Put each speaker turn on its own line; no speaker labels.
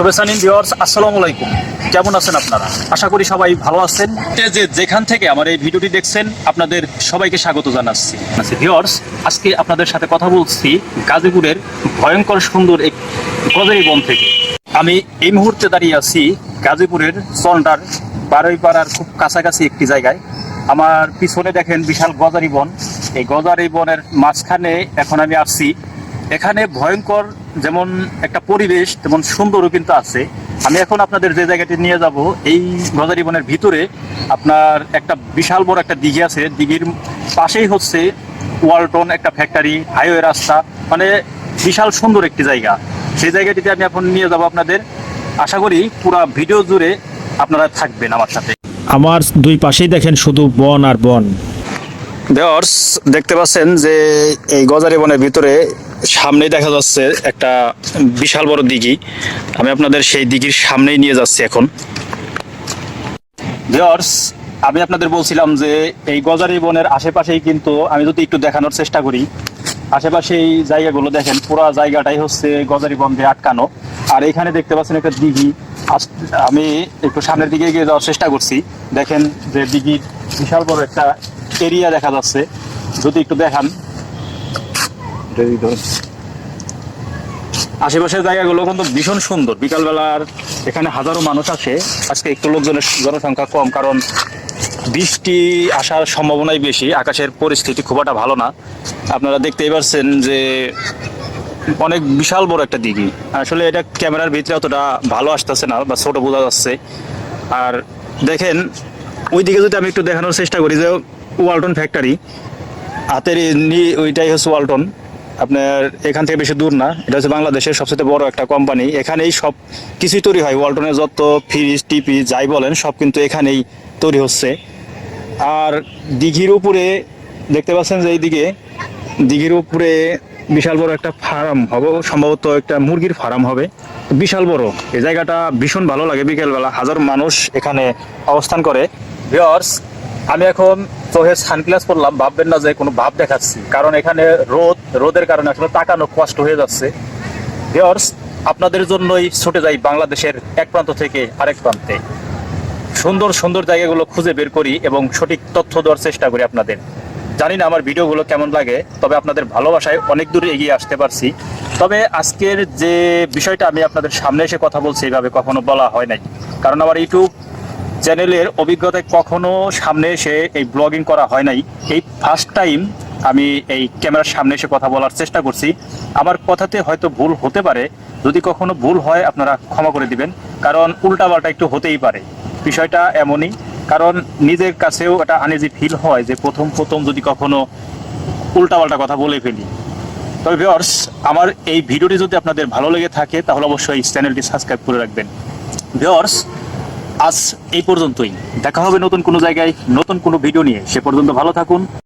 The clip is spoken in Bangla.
শুভেচ্ছা নিন ভিওর্স আসসালামু আলাইকুম। কেমন আছেন আপনারা? আশা করি সবাই ভালো আছেন। যে- যেখান থেকে আমার এই ভিডিওটি দেখছেন, আপনাদের সবাইকে স্বাগত জানাচ্ছি। আচ্ছা ভিওর্স আজকে আপনাদের সাথে কথা বলছি গাজীপুরের ভয়ঙ্কর সুন্দর এক গজারি বন থেকে। আমি এই মুহূর্তে দাঁড়িয়ে আছি গাজীপুরের চন্ডার বারোইপাড়ার খুব কাছাকাছি একটি জায়গায়। আমার পিছনে দেখেন বিশাল গজারি বন। এই গজারি বনের মাঝখানে এখন আমি আসছি এখানে ভয়ঙ্কর যেমন একটা পরিবেশ তেমন সুন্দরও কিন্তু আছে। আমি এখন আপনাদের যে জায়গাটি নিয়ে যাব এই গজারি বনের ভিতরে আপনার একটা বিশাল বড় একটা দিঘি আছে। দিঘির পাশেই হচ্ছে ওয়ালটন একটা ফ্যাক্টরি হাইওয়ে রাস্তা মানে বিশাল সুন্দর একটি জায়গা। সেই জায়গাটিতে আমি এখন নিয়ে যাব আপনাদের। আশা করি পুরা ভিডিও জুড়ে আপনারা থাকবেন আমার সাথে।
আমার দুই পাশেই দেখেন শুধু বন আর বন।
দেওয়ার্স দেখতে পাচ্ছেন যে এই গজারি বনের ভিতরে সামনেই দেখা যাচ্ছে একটা বিশাল বড় দিঘি। আমি আপনাদের সেই দিঘির সামনেই নিয়ে যাচ্ছি এখন। আমি আপনাদের বলছিলাম যে এই গজারি বনের আশেপাশেই কিন্তু আমি যদি একটু দেখানোর চেষ্টা করি আশেপাশে এই জায়গাগুলো দেখেন, পুরো জায়গাটাই হচ্ছে গজারি বন দিয়ে আটকানো। আর এখানে দেখতে পাচ্ছেন একটা দিঘি। আমি একটু সামনের দিকে এগিয়ে যাওয়ার চেষ্টা করছি। দেখেন যে দিঘির বিশাল বড় একটা এরিয়া দেখা যাচ্ছে। যদি একটু দেখান। আশেপাশের জায়গাগুলো কিন্তু ভীষণ সুন্দর। বিকালবেলার এখানে হাজারো মানুষ আসে আজকে একটু লোকজনের জনসংখ্যা কম, কারণ বৃষ্টি আসার সম্ভাবনাই বেশি। আকাশের পরিস্থিতি খুব একটা ভালো না। আপনারা দেখতেই পারছেন যে অনেক বিশাল বড় একটা দিঘি। আসলে এটা ক্যামেরার ভিতরে অতটা ভালো আসতেছে না বা ছোটো বোঝা যাচ্ছে। আর দেখেন ওই দিকে যদি আমি একটু দেখানোর চেষ্টা করি যে ওয়ালটন ফ্যাক্টরি, হাতের ওইটাই হচ্ছে ওয়ালটন। আপনার এখান থেকে বেশি দূর না। এটা হচ্ছে বাংলাদেশের সবচেয়ে বড় একটা কোম্পানি এখানেই সব কিছুই তৈরি হয়। ওয়ালটনের যত ফ্রিজ টিপি যাই বলেন, সব কিন্তু এখানেই তৈরি হচ্ছে। আর দিঘির উপরে দেখতে পাচ্ছেন যে এইদিকে, দিঘির উপরে বিশাল বড় একটা ফার্ম হবে। সম্ভবত একটা মুরগির ফার্ম হবে। বিশাল বড়। এই জায়গাটা ভীষণ ভালো লাগে। বিকেলবেলা হাজার মানুষ এখানে অবস্থান করে। ভিওর্স আমি এখন চোখে সানগ্লাস পরলাম, ভাববেন না যে কোনো ভাব দেখাচ্ছি। কারণ এখানে রোদ, রোদের কারণে আসলে তাকানো কষ্ট হয়ে যাচ্ছে। ভিওর্স আপনাদের জন্যই ছুটে যাই বাংলাদেশের এক প্রান্ত থেকে আরেক প্রান্তে। সুন্দর সুন্দর জায়গাগুলো খুঁজে বের করি এবং সঠিক তথ্য দেওয়ার চেষ্টা করি আপনাদের। জানি না আমার ভিডিওগুলো কেমন লাগে, তবে আপনাদের ভালোবাসায় অনেক দূরে এগিয়ে আসতে পারছি। তবে আজকের যে বিষয়টা আমি আপনাদের সামনে এসে কথা বলছি এইভাবে কখনো বলা হয় নাই। কারণ আমার ইউটিউব চ্যানেলের অভিজ্ঞতায় কখনো সামনে এসে এই ব্লগিং করা হয় নাই। এই ফার্স্ট টাইম আমি এই ক্যামেরার সামনে এসে কথা বলার চেষ্টা করছি। আমার কথাতে হয়তো ভুল হতে পারে। যদি কখনো ভুল হয়, আপনারা ক্ষমা করে দিবেন। কারণ উল্টাপাল্টা একটু হতেই পারে। বিষয়টা এমনই। কারণ নিজের কাছেও একটা আনেজি ফিল হয় যে প্রথম প্রথম যদি কখনো উল্টাপাল্টা কথা বলে ফেলি। তবে ভিওর্স আমার এই ভিডিওটি যদি আপনাদের ভালো লেগে থাকে, তাহলে অবশ্যই চ্যানেলটি সাবস্ক্রাইব করে রাখবেন। ভিওর্স আজ এই পর্যন্তই। দেখা হবে নতুন কোনো জায়গায়, নতুন কোনো ভিডিও নিয়ে। সে পর্যন্ত ভালো থাকুন।